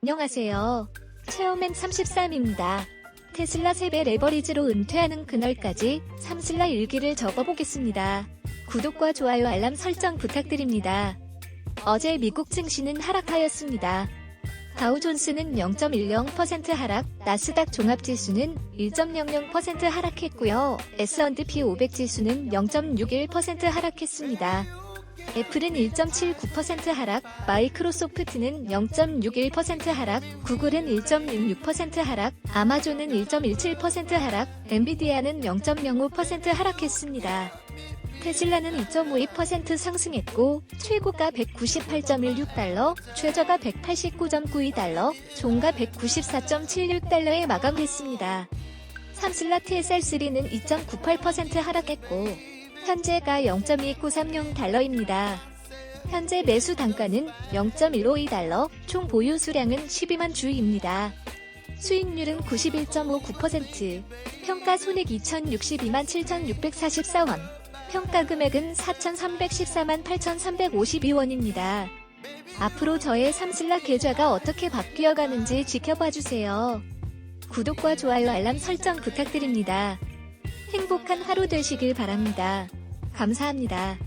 안녕하세요. 체어맨 33입니다. 테슬라 세배 레버리지로 은퇴하는 그날까지 삼슬라 일기를 적어보겠습니다. 구독과 좋아요 알람 설정 부탁드립니다. 어제 미국 증시는 하락하였습니다. 다우존스는 0.10% 하락, 나스닥 종합지수는 1.00% 하락했고요. S&P 500 지수는 0.61% 하락했습니다. 애플은 1.79% 하락, 마이크로소프트는 0.61% 하락, 구글은 1.66% 하락, 아마존은 1.17% 하락, 엔비디아는 0.05% 하락했습니다. 테슬라는 2.52% 상승했고 최고가 198.16달러, 최저가 189.92달러, 종가 194.76달러에 마감했습니다. 삼슬라 TSR3는 2.98% 하락했고 현재가 0.2930달러입니다. 현재 매수 단가는 0.152달러, 총 보유 수량은 12만 주입니다. 수익률은 91.59%, 평가 손익 2,062만 7,644원, 평가 금액은 4,314만 8,352원입니다. 앞으로 저의 삼슬라 계좌가 어떻게 바뀌어 가는지 지켜봐 주세요. 구독과 좋아요 알람 설정 부탁드립니다. 행복한 하루 되시길 바랍니다. 감사합니다.